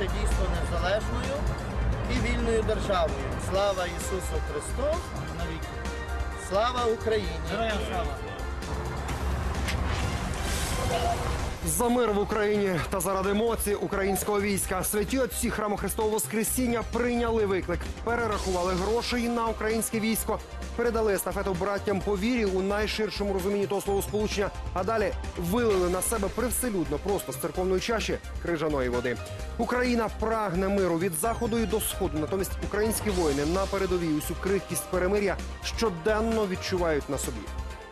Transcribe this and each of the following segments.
Якнайшвидше дійсно незалежною і вільною державою. Слава Ісусу Христу навіки. Слава Україні! Героям слава! За мир в Україні та заради емоцій українського війська святі отці храму Христового Воскресіння прийняли виклик, перерахували гроші на українське військо, передали естафету братям по вірі у найширшому розумінні того словосполучення, а далі вилили на себе привселюдно просто з церковної чаші крижаної води. Україна прагне миру від заходу і до сходу. Натомість українські воїни на передовій усю крихкість перемир'я щоденно відчувають на собі.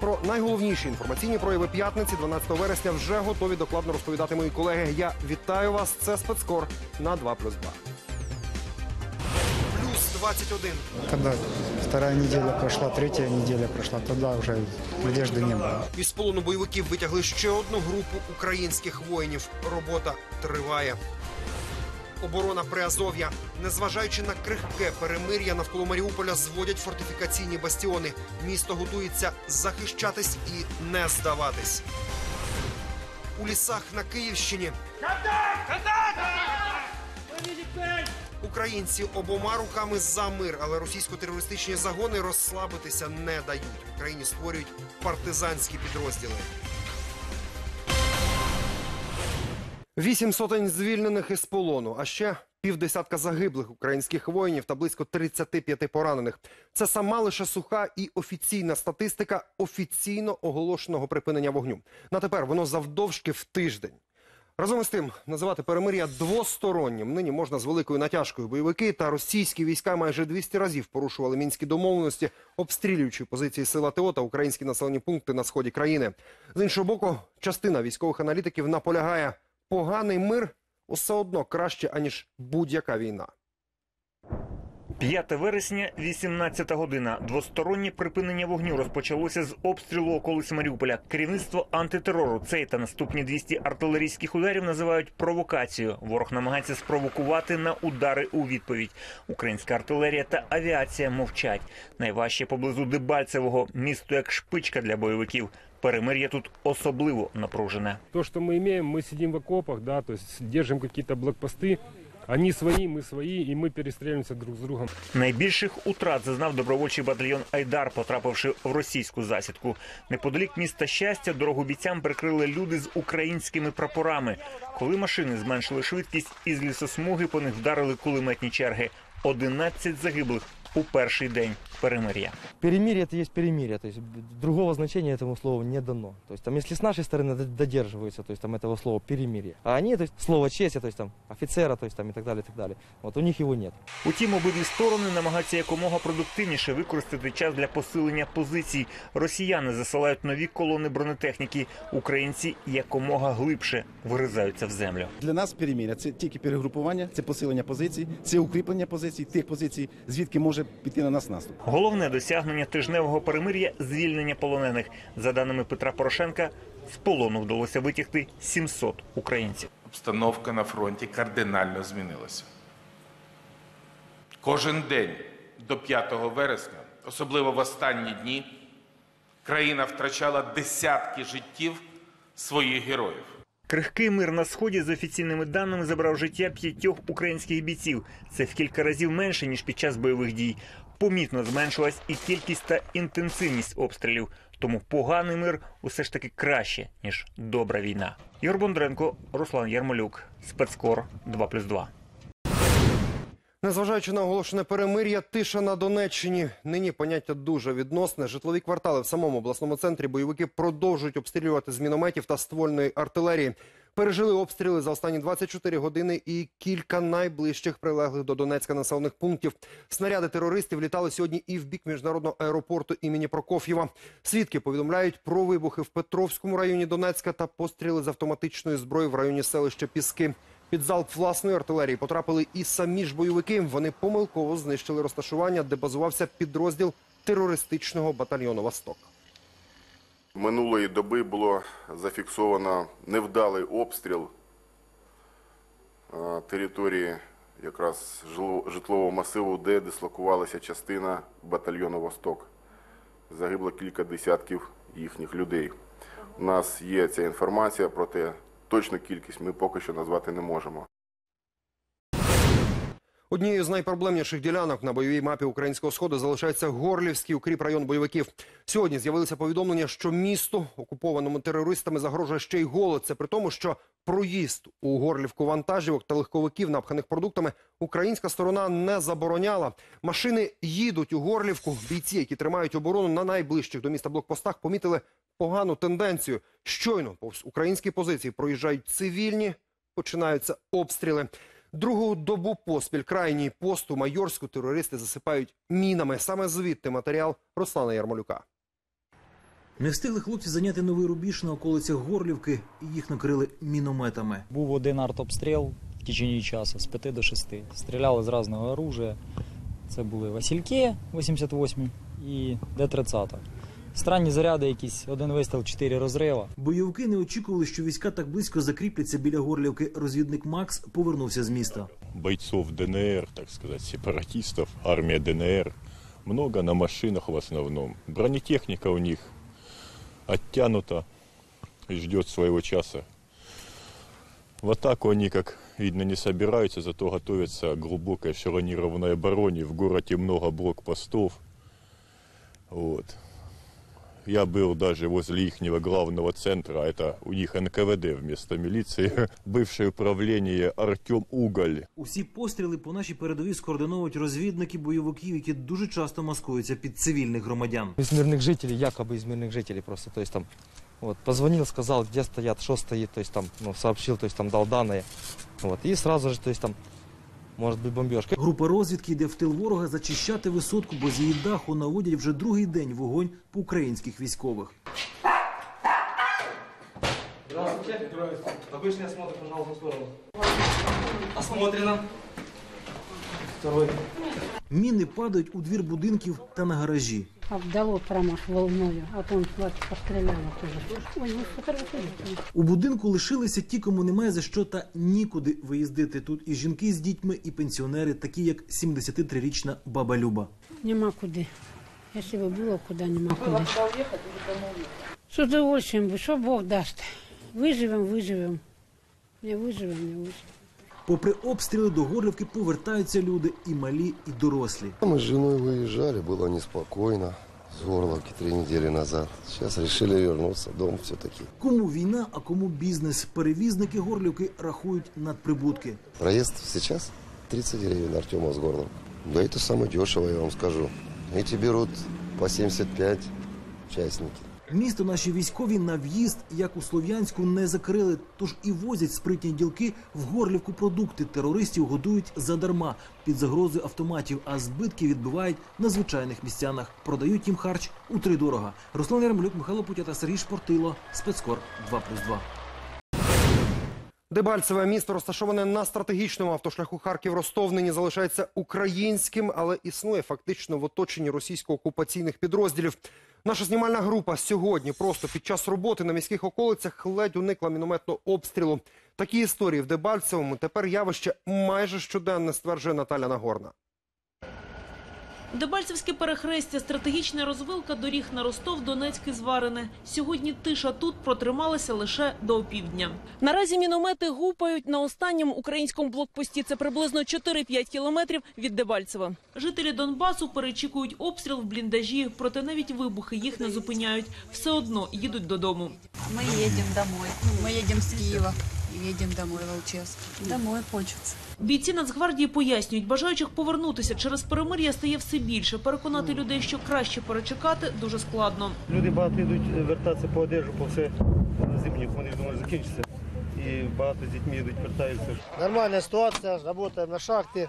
Про найголовніші інформаційні прояви п'ятниці, 12 вересня, вже готові докладно розповідати мої колеги. Я вітаю вас. Це спецкор на 2+,2. Плюс 21. Когда вторая неделя прошла, третья неделя прошла, тогда уже надежды не было. Із полону бойовиків витягли ще одну групу українських воїнів. Робота триває. Оборона Приазов'я, незважаючи на крихке перемир'я навколо Маріуполя, зводять фортифікаційні бастіони. Місто готується захищатись і не здаватись. У лісах на Київщині Українці обома руками за мир, але російсько-терористичні загони розслабитися не дають. В Україні створюють партизанські підрозділи. Вісім сотень звільнених із полону, а ще півдесятка загиблих українських воїнів та близько 35 поранених. Це сама лише суха і офіційна статистика офіційно оголошеного припинення вогню. На тепер воно завдовжки в тиждень. Разом із тим, називати перемир'я двостороннім нині можна з великою натяжкою. Бойовики та російські війська майже 200 разів порушували мінські домовленості, обстрілюючи позиції сил АТО та українські населені пункти на сході країни. З іншого боку, частина військових аналітиків наполягає, поганий мир усе одно краще аніж будь-яка війна. 5 вересня, 18 година. Двостороннє припинення вогню розпочалося з обстрілу околиць Маріуполя. Керівництво антитерору цей та наступні 200 артилерійських ударів називають провокацією. Ворог намагається спровокувати на удари у відповідь. Українська артилерія та авіація мовчать. Найважче поблизу Дебальцевого місто як шпичка для бойовиків. Перемир'я тут особливо напружене. То, что мы имеем, мы сидим в окопах, да, то есть держим какие-то блокпосты. Они свої, ми свої, і ми перестрілюємося друг з другом. Найбільших утрат зазнав добровольчий батальйон Айдар, потрапивши в російську засідку. Неподалік міста щастя дорогу бійцям прикрили люди з українськими прапорами. Коли машини зменшили швидкість, із лісосмуги по них вдарили кулеметні черги. 11 загиблих у перший день перемир'я. Перемирие это есть перемирие, то есть другого значения этому слову не дано. То есть там, если с нашей стороны д- додерживаются, то есть там этого слова перемирие, а они, то есть слово честь, то есть там офицера, то есть там и так далее, и так далее. Вот у них его нет. Утім, обидві сторони намагаються якомога продуктивніше використати час для посилення позицій. Росіяни засилають нові колони бронетехніки. Українці якомога глибше виризаються в землю. Для нас переміря це тільки перегрупування, це посилення позицій, це укріплення позицій, тих позицій, звідки може піти на нас наступ. Головне досягнення тижневого перемир'я звільнення полонених. За даними Петра Порошенка, з полону вдалося витягти 700 українців. обстановка на фронті кардинально змінилася. Кожен день до 5 вересня, особливо в останні дні, країна втрачала десятки життів своїх героїв. Крихкий мир на сході з офіційними даними забрав життя п'ятьох українських бійців. Це в кілька разів менше ніж під час бойових дій. Помітно зменшилась і кількість та інтенсивність обстрілів. Тому поганий мир усе ж таки краще ніж добра війна. Ігор Бондренко, Руслан Ярмолюк, спецкор 2+,2. Незважаючи на оголошене перемир'я, тиша на Донеччині. Нині поняття дуже відносне. Житлові квартали в самому обласному центрі бойовики продовжують обстрілювати з мінометів та ствольної артилерії. Пережили обстріли за останні 24 години і кілька найближчих прилеглих до Донецька населених пунктів. Снаряди терористів літали сьогодні і в бік міжнародного аеропорту імені Прокоф'єва. Свідки повідомляють про вибухи в Петровському районі Донецька та постріли з автоматичної зброї в районі селища Піски. Під залп власної артилерії потрапили і самі ж бойовики. Вони помилково знищили розташування, де базувався підрозділ терористичного батальйону Восток. Минулої доби було зафіксовано невдалий обстріл території якраз житлового масиву, де дислокувалася частина батальйону Восток. Загибло кілька десятків їхніх людей. У нас є ця інформація, проте точну кількість ми поки що назвати не можемо. Однією з найпроблемніших ділянок на бойовій мапі українського сходу залишається Горлівський укріп район бойовиків. Сьогодні з'явилися повідомлення, що місту, окупованому терористами, загрожує ще й голод. Це при тому, що проїзд у Горлівку вантажівок та легковиків, напханих продуктами, українська сторона не забороняла. Машини їдуть у Горлівку. Бійці, які тримають оборону на найближчих до міста блокпостах, помітили погану тенденцію. Щойно повз українські позиції проїжджають цивільні, починаються обстріли. Другу добу поспіль крайній пост у Майорську терористи засипають мінами. Саме звідти матеріал Руслана Ярмолюка. Не встигли хлопці зайняти новий рубіж на околицях Горлівки і їх накрили мінометами. Був один артобстріл в течение часу з 5 до 6. Стріляли з різного оружия. Це були Васильки 88 і Д-30. Странні заряди якісь, один вистріл, чотири розрива. Бойовики не очікували, що війська так близько закріпляться біля Горлівки. Розвідник Макс повернувся з міста. бойцов ДНР, так сказать, сепаратистов, армия ДНР. Много на машинах в основном. Бронетехника у них оттянута и ждет своего часа. В атаку они, как видно, не собираются, зато готовятся к глубокой шаронированной обороне. В городе много блокпостов. Вот. Я был даже возле их главного центра, а это у них НКВД вместо милиции, бывшее управление Артем Уголь. Усі постріли по нашій передовій скоординовують розвідники бойовиків, які дуже часто маскуються під цивільних громадян. Из мирных жителей, якобы из мирных жителей просто, то есть там, вот, позвонил, сказал, где стоят, что стоит, то есть там, ну, сообщил, то есть там дал данные, вот, и сразу же, то есть там, может быть бомбежка. Група розвідки йде в тил ворога зачищати висотку, бо з її даху наводять вже другий день вогонь по українських військових. Здравствуйте. Здравствуйте. Обычный осмотр, пожалуйста, в сторону. Осмотрено. Второй. Міни падають у двір будинків та на гаражі. Обдало прямо волною, а бачу, постріляло теж. Ой, ну. У будинку лишилися ті, кому немає за що та нікуди виїздити. Тут і жінки з дітьми, і пенсіонери, такі як 73-річна баба Люба. Нема куди. Якщо б було куди, нема куди. З удовольствием що Бог дасть. Виживемо, виживемо. Не виживемо, не виживемо. Попри обстріли до Горлівки повертаються люди і малі, і дорослі. Мы с женой выезжали, было неспокойно. С Горловки три недели назад. Сейчас решили вернуться в дом все-таки. Кому війна, а кому бізнес. Перевізники Горлівки рахують надприбутки. Проезд сейчас 30 гривен Артема с Горловки. Да это самое дешево, я вам скажу. Эти берут по 75 частники. Місто наші військові на в'їзд, як у Слов'янську, не закрили, тож і возять спритні ділки в Горлівку продукти. Терористів годують задарма під загрозою автоматів, а збитки відбивають на звичайних містянах. Продають їм харч утридорога. Руслан Ярмолюк, Михайло Путя та Сергій Шпортило. Спецкор 2+,2. Дебальцеве місто розташоване на стратегічному автошляху Харків-Ростов нині залишається українським, але існує фактично в оточенні російсько-окупаційних підрозділів. Наша знімальна група сьогодні просто під час роботи на міських околицях ледь уникла мінометного обстрілу. Такі історії в Дебальцевому тепер явище майже щоденне, стверджує Наталя Нагорна. Дебальцевське перехрестя, стратегічна розвилка доріг на Ростов, Донецьк і Зварине. Сьогодні тиша тут протрималася лише до опівдня. Наразі міномети гупають на останньому українському блокпості. Це приблизно 4-5 кілометрів від Дебальцева. Жителі Донбасу перечікують обстріл в бліндажі, проте навіть вибухи їх не зупиняють. Все одно їдуть додому. Мы едем домой. Мы едем с Киева едем домой, в Волчевск. Домой хочеться. Бійці Нацгвардії пояснюють, бажаючих повернутися через перемир'я стає все більше. Переконати людей, що краще перечекати, дуже складно. Люди багато йдуть вертатися по одежу, по все зимніх, вони думають, закінчиться. І багато з дітьми йдуть, вертаються. Нормальна ситуація, працюємо на шахті,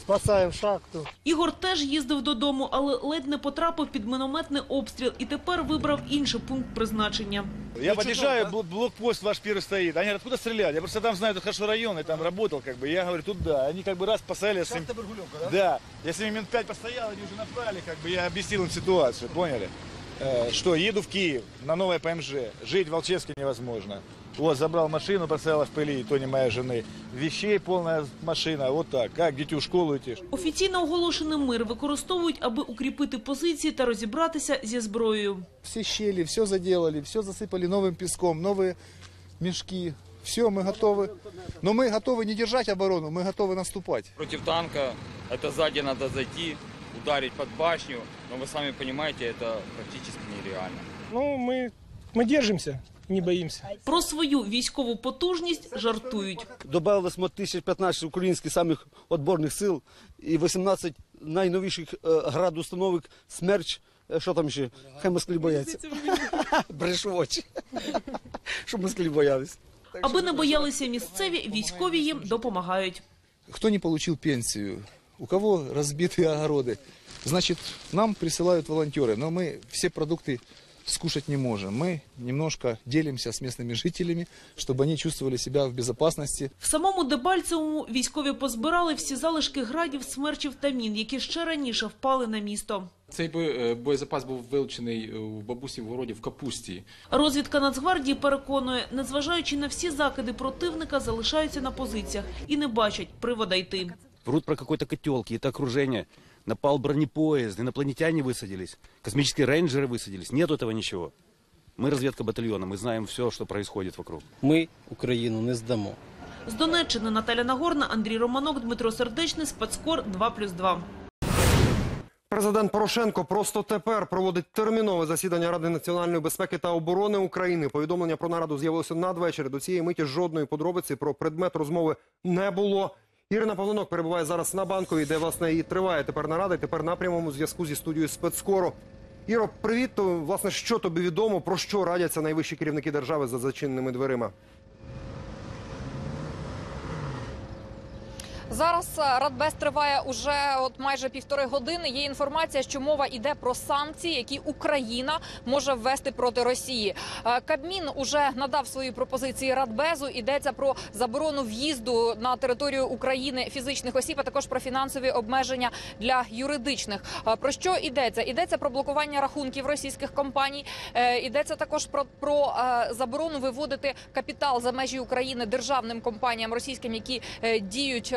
спасаємо шахту. Ігор теж їздив додому, але ледь не потрапив під мінометний обстріл і тепер вибрав інший пункт призначення. Я подъезжаю, бл- блокпост ваш первый стоит. Они говорят, откуда стреляли? Я просто там знаю, тут хорошо район, и там работал, как бы. Я говорю, тут да. Они как бы раз поставили... с ним- да? Да. Я с ними минут пять постоял, они уже направили, как бы я объяснил им ситуацию, поняли? Э, что, еду в Киев на новое ПМЖ. Жить в Волчевске невозможно. Вот, забрал машину, поставила в пыли, и то не моей жены. Вещей полная машина, вот так. Как детей в школу идти? Офіційно оголошений мир використовують, аби укріпити позиції та розібратися зі зброєю. Все щели, все заделали, все засыпали новым песком, новые мешки. все, мы готовы. Но мы готовы не держать оборону, мы готовы наступать. Против танка это сзади надо зайти, ударить под башню, но вы сами понимаете, это практически нереально. Ну, мы, мы держимся, не боимся. Про свою військову потужність жартують. Добавилось мо 1015 українських самих отборних сил і 18 найновіших е, градоустановок «Смерч». Е, Що там ще? Хай москалі бояться. Брешу в очі. Щоб москалі боялись. Аби не боялися місцеві, військові їм допомагають. Кто не получил пенсию, у кого разбитые огороды, значит, нам присылают волонтеры, но мы все продукты скушать не можем. Мы немножко делимся с местными жителями, чтобы они чувствовали себя в безопасности. В самому Дебальцевому військові позбирали всі залишки градів, смерчів та мін, які ще раніше впали на місто. Цей бо- е, боєзапас був вилучений е, у бабусі в городі в капусті. Розвідка Нацгвардії переконує, незважаючи на всі закиди противника, залишаються на позиціях і не бачать привода йти. Врут про какой-то котелки, это окружение. Напал бронепоезд, инопланетяне высадились, космические рейнджеры высадились. Нет этого ничего. Мы разведка батальона, мы знаем все, что происходит вокруг. Ми Україну не здамо. З Донеччини Наталя Нагорна, Андрій Романок, Дмитро Сердечний, Спецкор 2+,2. Президент Порошенко просто тепер проводить термінове засідання Ради національної безпеки та оборони України. Повідомлення про нараду з'явилося надвечір. До цієї миті жодної подробиці про предмет розмови не було. Ірина Павлинок перебуває зараз на банковій, де власне і триває тепер нарада. І тепер на прямому зв'язку зі студією спецкору. Іро, привіт. То, власне, що тобі відомо про що радяться найвищі керівники держави за зачиненими дверима? Зараз е, Радбез триває уже от майже півтори години. Є інформація, що мова йде про санкції, які Україна може ввести проти Росії. Е, Кабмін уже надав свої пропозиції Радбезу. Йдеться про заборону в'їзду на територію України фізичних осіб, а також про фінансові обмеження для юридичних. Е, Про що йдеться? Йдеться про блокування рахунків російських компаній. Йдеться також про, про заборону виводити капітал за межі України державним компаніям російським, які діють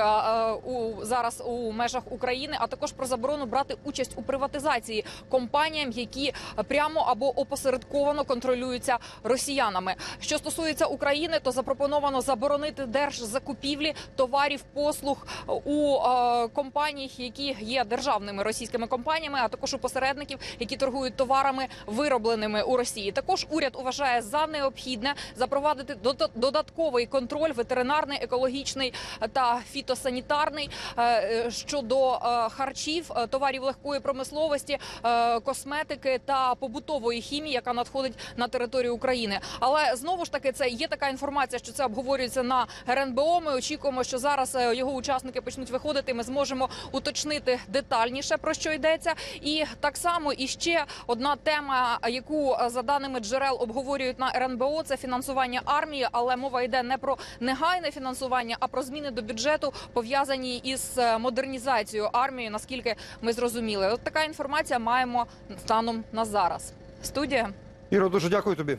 у зараз у межах України, а також про заборону брати участь у приватизації компаніям, які прямо або опосередковано контролюються росіянами. Що стосується України, то запропоновано заборонити держзакупівлі товарів, послуг у е, компаній, які є державними російськими компаніями, а також у посередників, які торгують товарами, виробленими у Росії. Також уряд вважає за необхідне запровадити дода- додатковий контроль ветеринарний, екологічний та фітосанітарний е, е, щодо е, харчів, товарів легкої промисловості, косметики та побутової хімії, яка надходить на територію України. Але знову ж таки, це є така інформація, що це обговорюється на РНБО. Ми очікуємо, що зараз його учасники почнуть виходити. Ми зможемо уточнити детальніше про що йдеться. І так само і ще одна тема, яку за даними джерел обговорюють на РНБО, це фінансування армії. Але мова йде не про негайне фінансування, а про зміни до бюджету пов'язані із е, модернізацією армії. Наскільки ми зрозуміли, от така інформація маємо станом на зараз. Студія. Іро, дуже дякую тобі.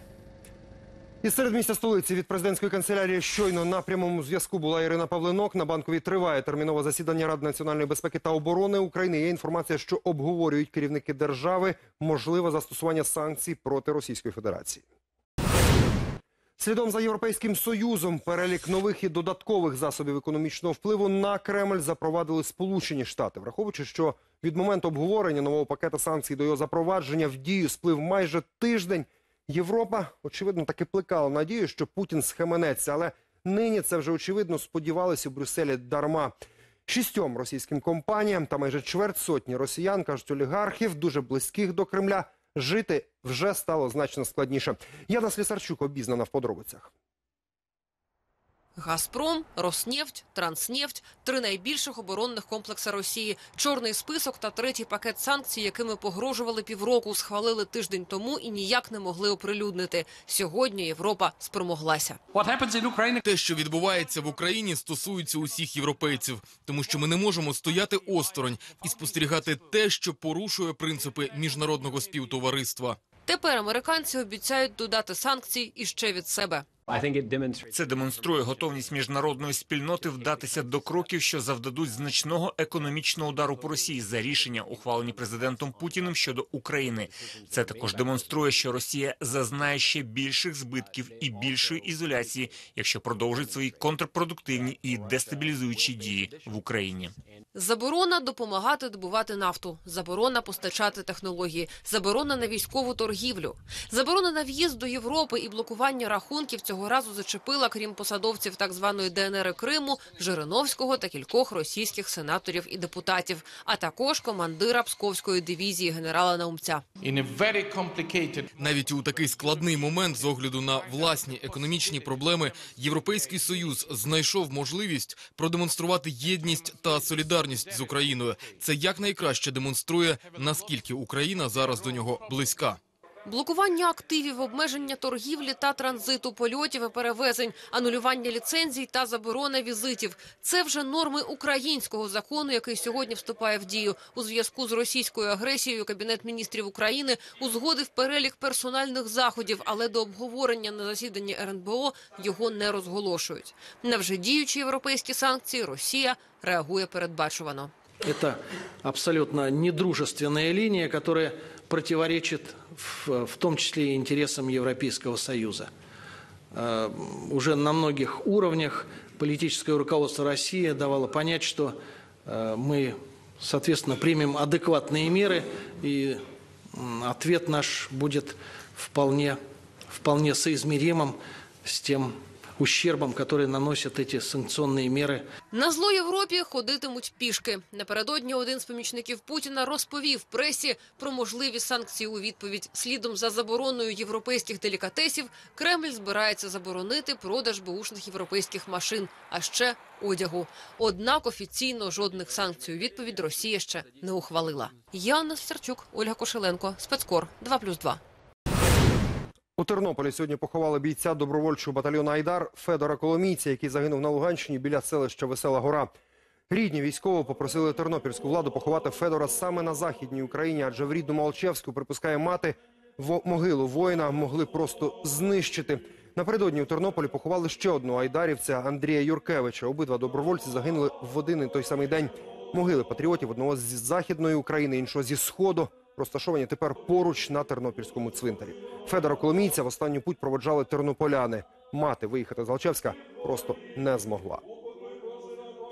І серед місця столиці від президентської канцелярії щойно на прямому зв'язку була Ірина Павлинок. На банковій триває термінове засідання Ради національної безпеки та оборони України. Є інформація, що обговорюють керівники держави можливе застосування санкцій проти Російської Федерації. Слідом за Європейським Союзом перелік нових і додаткових засобів економічного впливу на Кремль запровадили Сполучені Штати, враховуючи, що від моменту обговорення нового пакета санкцій до його запровадження в дію сплив майже тиждень. Європа, очевидно, таки плекала надію, що Путін схаменеться, але нині це вже очевидно сподівалися в Брюсселі дарма. Шістьом російським компаніям та майже чверть сотні росіян, кажуть олігархів, дуже близьких до Кремля, жити вже стало значно складніше. Яна Слісарчук обізнана в подробицях. Газпром, Роснефть, Транснефть – три найбільших оборонних комплекси Росії. Чорний список та третій пакет санкцій, якими погрожували півроку, схвалили тиждень тому і ніяк не могли оприлюднити. Сьогодні Європа спромоглася. Те, що відбувається в Україні, стосується усіх європейців, тому що ми не можемо стояти осторонь і спостерігати те, що порушує принципи міжнародного співтовариства. Тепер американці обіцяють додати санкцій іще від себе. Це демонструє готовність міжнародної спільноти вдатися до кроків, що завдадуть значного економічного удару по Росії за рішення, ухвалені президентом Путіним щодо України. Це також демонструє, що Росія зазнає ще більших збитків і більшої ізоляції, якщо продовжить свої контрпродуктивні і дестабілізуючі дії в Україні. Заборона допомагати добувати нафту, заборона постачати технології, заборона на військову торгівлю, заборона на в'їзд до Європи і блокування рахунків цього разу зачепила, крім посадовців так званої ДНР Криму, Жириновського та кількох російських сенаторів і депутатів, а також командира Псковської дивізії генерала Наумця. Навіть у такий складний момент, з огляду на власні економічні проблеми, Європейський союз знайшов можливість продемонструвати єдність та солідарність з Україною. Це якнайкраще демонструє наскільки Україна зараз до нього близька. Блокування активів, обмеження торгівлі та транзиту польотів і перевезень, анулювання ліцензій та заборона візитів – це вже норми українського закону, який сьогодні вступає в дію. У зв'язку з російською агресією Кабінет міністрів України узгодив перелік персональних заходів, але до обговорення на засіданні РНБО його не розголошують. На вже діючі європейські санкції Росія реагує передбачувано. Это абсолютно недружественная линия, которая противоречит в, в том числе и интересам Европейского Союза. Э, Уже на многих уровнях политическое руководство России давало понять, что э, мы, соответственно, примем адекватные меры, и ответ наш будет вполне, вполне соизмеримым с тем ущербом, который наносят эти санкционные меры На зло Європі ходитимуть пішки. Напередодні один з помічників Путіна розповів пресі про можливі санкції у відповідь. Слідом за забороною європейських делікатесів Кремль збирається заборонити продаж беушних європейських машин, а ще одягу. Однак офіційно жодних санкцій у відповідь Росія ще не ухвалила. Яна Сарчук, Ольга Кошеленко, спецкор 2+,2. У Тернополі сьогодні поховали бійця добровольчого батальйону Айдар Федора Коломійця, який загинув на Луганщині біля селища Весела Гора. Рідні військово попросили тернопільську владу поховати Федора саме на західній Україні, адже в рідному Алчевську, припускає мати, во- могилу воїна могли просто знищити. Напередодні у Тернополі поховали ще одного айдарівця Андрія Юркевича. Обидва добровольці загинули в один і той самий день. Могили патріотів одного з західної України, іншого зі сходу, розташовані тепер поруч на тернопільському цвинтарі. Федора Коломійця в останню путь проводжали тернополяни. Мати виїхати з Алчевська просто не змогла.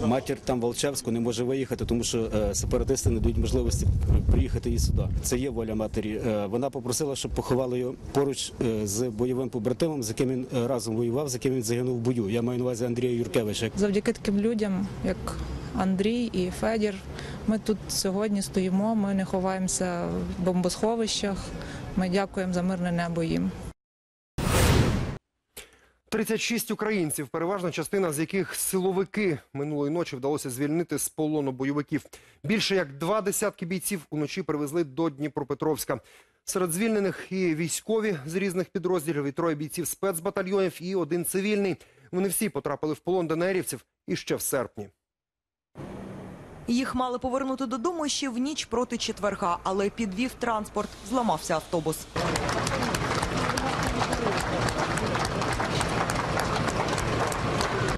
Матір там в Волчевську не може виїхати, тому що е, сепаратисти не дають можливості приїхати і сюди. Це є воля матері. Е, вона попросила, щоб поховали його поруч е, з бойовим побратимом, з яким він разом воював, з яким він загинув в бою. Я маю на увазі Андрія Юркевича. Завдяки таким людям, як Андрій і Федір, ми тут сьогодні стоїмо. Ми не ховаємося в бомбосховищах. Ми дякуємо за мирне небо їм. 36 українців, переважна частина з яких силовики минулої ночі вдалося звільнити з полону бойовиків. Більше як два десятки бійців уночі привезли до Дніпропетровська. Серед звільнених і військові з різних підрозділів, і троє бійців спецбатальйонів, і один цивільний. Вони всі потрапили в полон ДНРівців іще в серпні. Їх мали повернути додому ще в ніч проти четверга, але підвів транспорт, зламався автобус.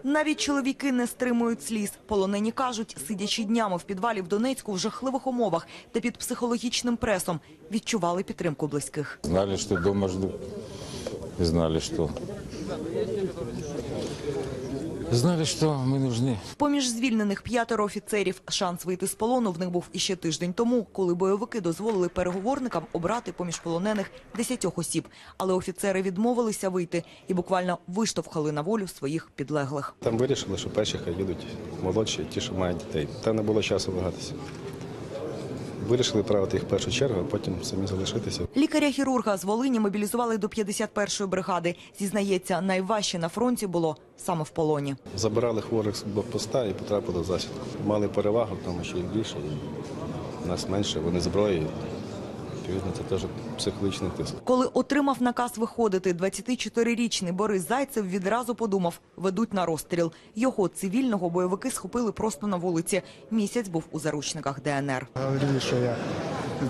Навіть чоловіки не стримують сліз. Полонені кажуть, сидячи днями в підвалі в Донецьку в жахливих умовах та під психологічним пресом, відчували підтримку близьких. Знали, что дома жду. И знали, что... Знали, що ми нужны. Поміж звільнених п'ятеро офіцерів. Шанс вийти з полону в них був іще тиждень тому, коли бойовики дозволили переговорникам обрати поміж полонених десятьох осіб. Але офіцери відмовилися вийти і буквально виштовхали на волю своїх підлеглих. Там вирішили, що перші хай їдуть молодші, ті, що мають дітей. Та не було часу вагатися. Вирішили правити їх в першу чергу, а потім самі залишитися. Лікаря-хірурга з Волині мобілізували до 51-ї бригади. Зізнається, найважче на фронті було саме в полоні. Забирали хворих з блокпоста і потрапили в засідку. Мали перевагу, тому що їх більше, і нас менше, вони зброї. Відповідно, це теж психологічний тиск. Коли отримав наказ виходити, 24-річний Борис Зайцев відразу подумав, ведуть на розстріл. Його цивільного бойовики схопили просто на вулиці. Місяць був у заручниках ДНР. Говорили, що я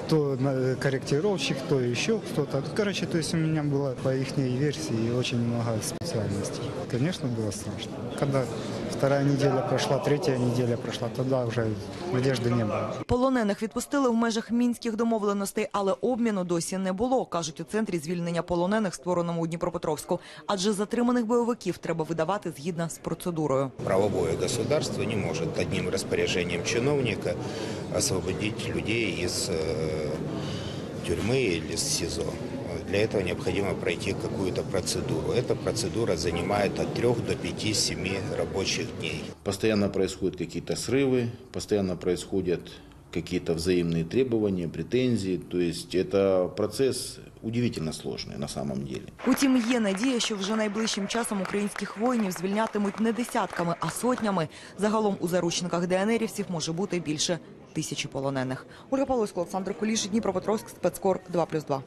то на- корректировщик, то еще кто-то. Короче, то есть у меня было по их версии очень много специальностей. Конечно, было страшно. Когда вторая неделя прошла, третья неделя прошла, тогда уже надежды не было. Полонених відпустили в межах мінських домовленостей, але обміну досі не було, кажуть у центрі звільнення полонених, створеному у Дніпропетровську. Адже затриманих бойовиків треба видавати згідно з процедурою. Правовое государство не может одним распоряжением чиновника освободить людей из э, тюрьмы или из СИЗО. Для этого необходимо пройти какую-то процедуру. Эта процедура занимает от 3 до 5-7 рабочих дней. Постоянно происходят какие-то срывы, постоянно происходят какие-то взаимные требования, претензии. То есть это процесс удивительно сложный на самом деле. Утім, є надія, що вже найближчим часом українських воїнів звільнятимуть не десятками, а сотнями. Загалом у заручниках ДНРівців може бути більше тисячі полонених. Ольга Павловська, Олександр Куліш, Дніпропетровськ, спецкор 2+,2.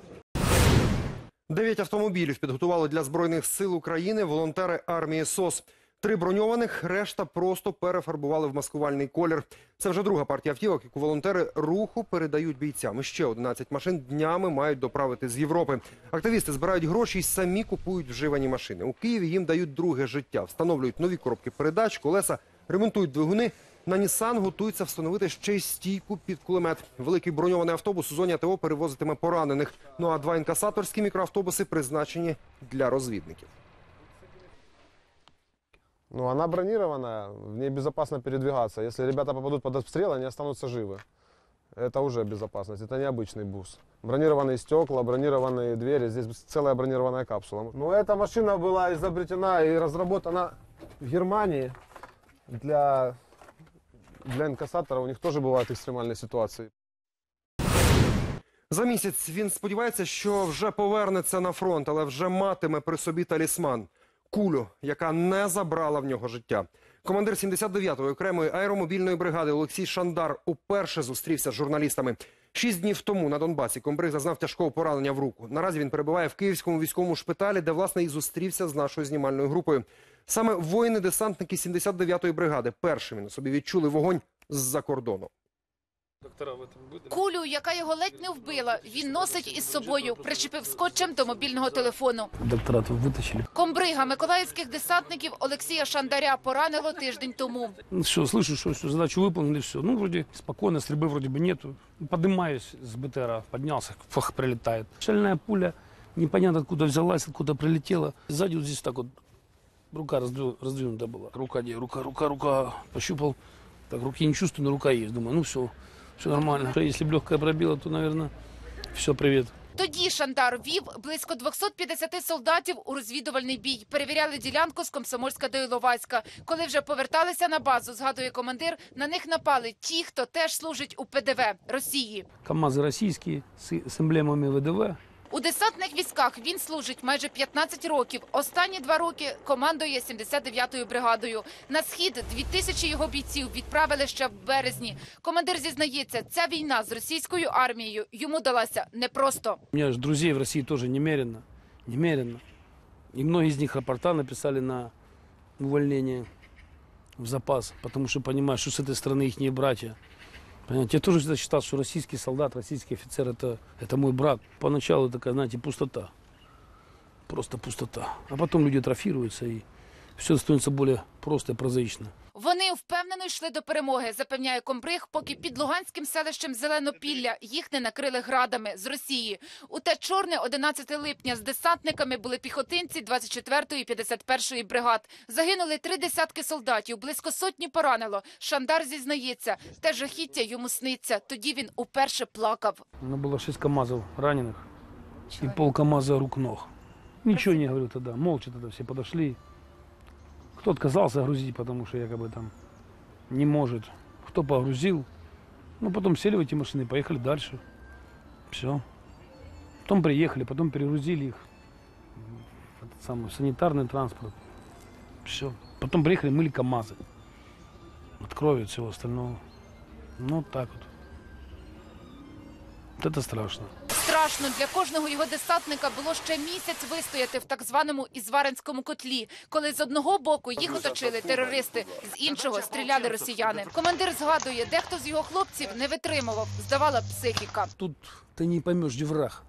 Дев'ять автомобілів підготували для збройних сил України волонтери армії СОС. Три броньованих, решта просто перефарбували в маскувальний колір. Це вже друга партія автівок, яку волонтери руху передають бійцям. Ще 11 машин днями мають доправити з Європи. Активісти збирають гроші і самі купують вживані машини. У Києві їм дають друге життя, встановлюють нові коробки передач, колеса, ремонтують двигуни. На Нісан готуються встановити ще й стійку під кулемет. Великий броньований автобус у зоні АТО перевозитиме поранених. Ну а два інкасаторські мікроавтобуси призначені для розвідників. Ну, она бронированная, в ней безопасно передвигаться. Если ребята попадут под обстрел, они останутся живы. Это уже безопасность, это необычный бус. Бронированные стекла, бронированные двери, здесь целая бронированная капсула. Ну, эта машина была изобретена и разработана в Германии для, для инкассатора. У них тоже бывают экстремальные ситуации. За місяць він сподівається, що вже повернеться на фронт, але вже матиме при собі талісман кулю, яка не забрала в нього життя. Командир 79-ї окремої аеромобільної бригади Олексій Шандар уперше зустрівся з журналістами. Шість днів тому на Донбасі комбриг зазнав тяжкого поранення в руку. Наразі він перебуває в київському військовому шпиталі, де власне і зустрівся з нашою знімальною групою. Саме воїни-десантники 79-ї бригади першими на собі відчули вогонь з-за кордону. Кулю, яка його ледь не вбила, він носить із собою, причепив скотчем до мобільного телефону. Доктора тут вытащили. Комбрига миколаївських десантників Олексія Шандаря поранило тиждень тому. Ну, все, слышу, что всю задачу выполнили, все. Ну, вроде спокойно, стрельбы вроде бы нету. Поднимаюсь с БТРа, поднялся, фах, прилетает. Шальная пуля, непонятно откуда взялась, откуда прилетела. Сзади вот здесь так вот рука раздвину- раздвинута была. Рука, где? Рука, рука, рука. Пощупал. Так, руки не чувствую, но рука есть. Думаю, ну все, все нормально. Если бы легкая пробила, то, наверное, все, привет. Тоді Шандар вів близько 250 солдатів у розвідувальний бій. Перевіряли ділянку з Комсомольська до Іловайська. Коли вже поверталися на базу, згадує командир, на них напали ті, хто теж служить у ПДВ Росії. КАМАЗы российские с, с эмблемами ВДВ. У десантних військах він служить майже 15 років. Останні два роки командує 79-ю бригадою. На схід 2000 його бійців відправили ще в березні. Командир зізнається, ця війна з російською армією йому далася непросто. У меня же друзей в России тоже немерено. Немерено. И многие из них рапорта написали на увольнение в запас, потому что понимают, что с этой стороны их братья. Понимаете, я тоже всегда считал, что российский солдат, российский офицер это, это мой брат. Поначалу такая, знаете, пустота. Просто пустота. А потом люди трофируются и все становится более просто и прозаично. Вони впевнено йшли до перемоги, запевняє комбриг, поки під Луганським селищем Зеленопілля їх не накрили градами з Росії. У те чорне 11 липня з десантниками були піхотинці 24-ї і 51-ї бригад. Загинули три десятки солдатів, близько сотні поранило. Шандар зізнається, те жахіття йому сниться. Тоді він уперше плакав. У меня было 6 КАМАЗов раненых и пол КАМАЗа рук-ног. Ничего не говорю тогда, молча тогда все подошли. Кто отказался грузить, потому что якобы там не может. Кто погрузил. Ну, потом сели в эти машины, поехали дальше. Все. Потом приехали, потом перегрузили их в этот самый санитарный транспорт. Все. Потом приехали, мыли КАМАЗы. От крови и всего остального. Ну, так вот. Вот это страшно. Страшно для кожного його десантника було ще місяць вистояти в так званому Ізваренському котлі, коли з одного боку їх оточили терористи, з іншого стріляли росіяни. Командир згадує, дехто з його хлопців не витримував, здавала психіка. Тут ти не поймеш, де враг.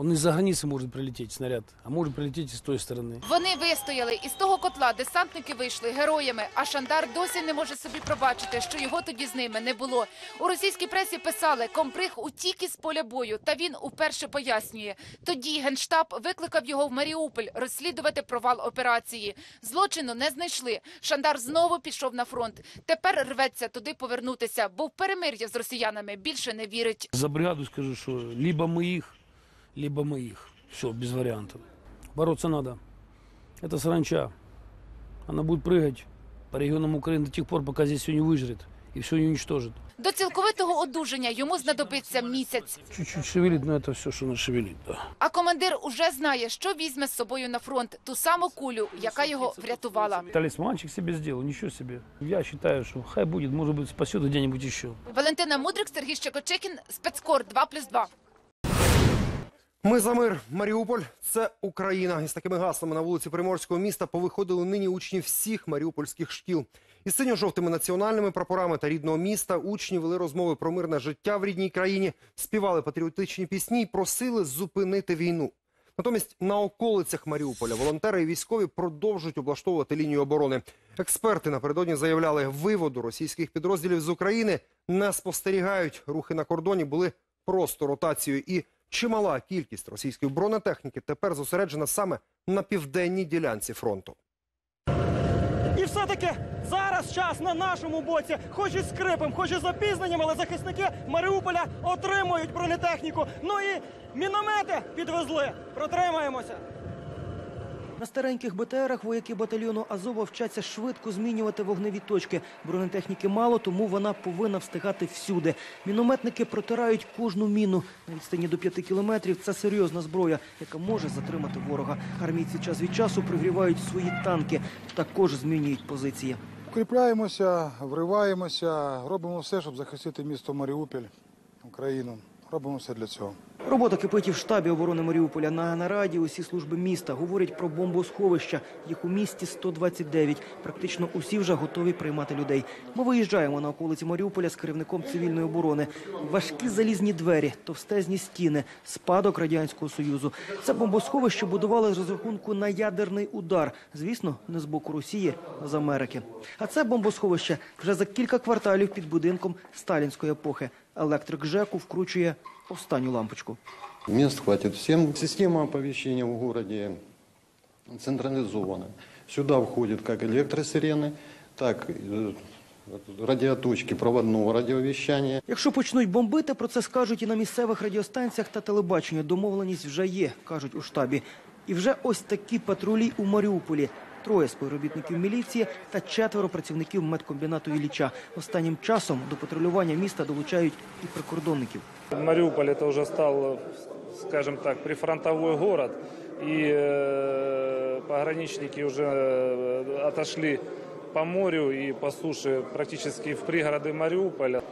Он из-за границы может прилететь снаряд, а может прилететь и с той стороны. Вони вистояли, і з того котла десантники вийшли героями. А Шандар досі не може собі пробачити, що його тоді з ними не було. У російській пресі писали, комприг утік із поля бою. Та він уперше пояснює. Тоді генштаб викликав його в Маріуполь розслідувати провал операції. Злочину не знайшли. Шандар знову пішов на фронт. Тепер рветься туди повернутися, бо в перемир'я з росіянами більше не вірить. За бригаду скажу, что либо мы их, либо мы их. Все, без вариантов. Бороться надо. Это саранча. Она будет прыгать по регионам Украины до тех пор, пока здесь все не выжрет и все не уничтожит. До цілковитого одужання йому знадобиться місяць. Чуть-чуть шевелит, но это все, что она шевелит, да. А командир уже знає, що візьме з собою на фронт ту саму кулю, яка його врятувала. Талисманчик себе сделал, ничего себе. Я считаю, что хай будет, может быть, спасет где-нибудь еще. Валентина Мудрик, Сергій Щекочекін, спецкор 2+,2. Ми за мир. Маріуполь це Україна. Із такими гаслами на вулиці Приморського міста повиходили нині учні всіх маріупольських шкіл. Із синьо-жовтими національними прапорами та рідного міста учні вели розмови про мирне життя в рідній країні, співали патріотичні пісні і просили зупинити війну. Натомість на околицях Маріуполя волонтери і військові продовжують облаштовувати лінію оборони. Експерти напередодні заявляли, виводу російських підрозділів з України не спостерігають. Рухи на кордоні були просто ротацією і чимала кількість російської бронетехніки тепер зосереджена саме на південній ділянці фронту. І все-таки зараз час на нашому боці. Хоч і скрипом, хоч і запізненням, але захисники Маріуполя отримують бронетехніку. Ну і міномети підвезли. Протримаємося. На стареньких БТРах вояки батальйону Азова вчаться швидко змінювати вогневі точки. Бронетехніки мало, тому вона повинна встигати всюди. Мінометники протирають кожну міну. На відстані до 5 кілометрів це серйозна зброя, яка може затримати ворога. Армійці час від часу пригрівають свої танки, також змінюють позиції. Укріпляємося, вриваємося, робимо все, щоб захистити місто Маріуполь, Україну. Робимо все для цього. Робота кипить в штабі оборони Маріуполя. На нараді усі служби міста говорять про бомбосховища. Їх у місті 129. Практично усі вже готові приймати людей. Ми виїжджаємо на околиці Маріуполя з керівником цивільної оборони. Важкі залізні двері, товстезні стіни, спадок радянського союзу. Це бомбосховище будували з розрахунку на ядерний удар. Звісно, не з боку Росії, а з Америки. А це бомбосховище вже за кілька кварталів під будинком сталінської епохи. Електрик ЖЕКу вкручує останню лампочку. Мест хватит всем. Система оповещения в городе централизована. Сюда входят как электросирены, так э, радиоточки проводного радиовещания. Якщо почнуть бомбити, про це скажуть і на місцевих радіостанціях та телебаченні. Домовленість вже є, кажуть у штабі. І вже ось такі патрулі у Маріуполі. Троє співробітників міліції та четверо працівників медкомбінату Ілліча. Останнім часом до патрулювання міста долучають і прикордонників. Мариуполь это уже стал, скажем так, прифронтовой город, и э, пограничники уже э, отошли по морю и по суше практически в пригороды Мариуполя.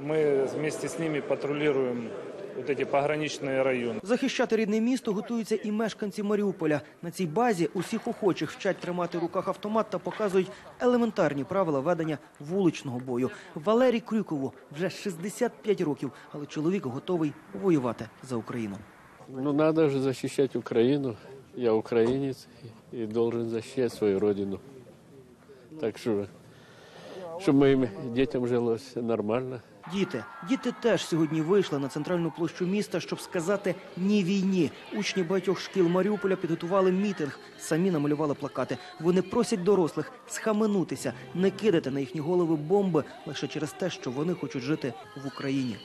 Мы вместе с ними патрулируем вот эти пограничные районы. Захищати рідне місто готуються і мешканці Маріуполя. На цій базі усіх охочих вчать тримати в руках автомат та показують елементарні правила ведення вуличного бою. Валерій Крюкову вже 65 років, але чоловік готовий воювати за Україну. Ну, надо же защищать Украину. Я украинец и должен защищать свою родину. Так что, чтобы моим детям жилось нормально. Діти, діти теж сьогодні вийшли на центральну площу міста, щоб сказати ні війні. Учні багатьох шкіл Маріуполя підготували мітинг, самі намалювали плакати. Вони просять дорослих схаменутися, не кидати на їхні голови бомби лише через те, що вони хочуть жити в Україні.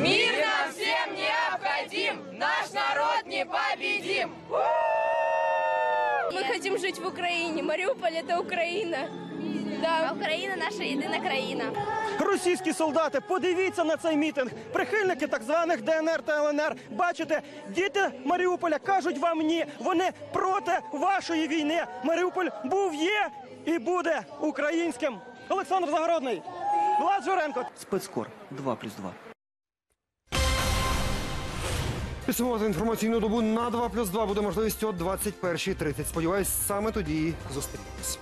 Мир нам всем необходим, наш народ непобедим. Мы хотим жить в Украине. Мариуполь – это Украина. Да. Украина – наша єдина країна. Російські солдати, подивіться на цей мітинг. Прихильники так званих ДНР та ЛНР. Бачите, діти Маріуполя кажуть вам ні. Вони проти вашої війни. Маріуполь був, є і буде українським. Олександр Загородний, Влад Журенко. Спецкор 2+,2. Підсумувати інформаційну добу на 2 плюс 2 буде можливість о 21.30. Сподіваюсь, саме тоді зустрінемось.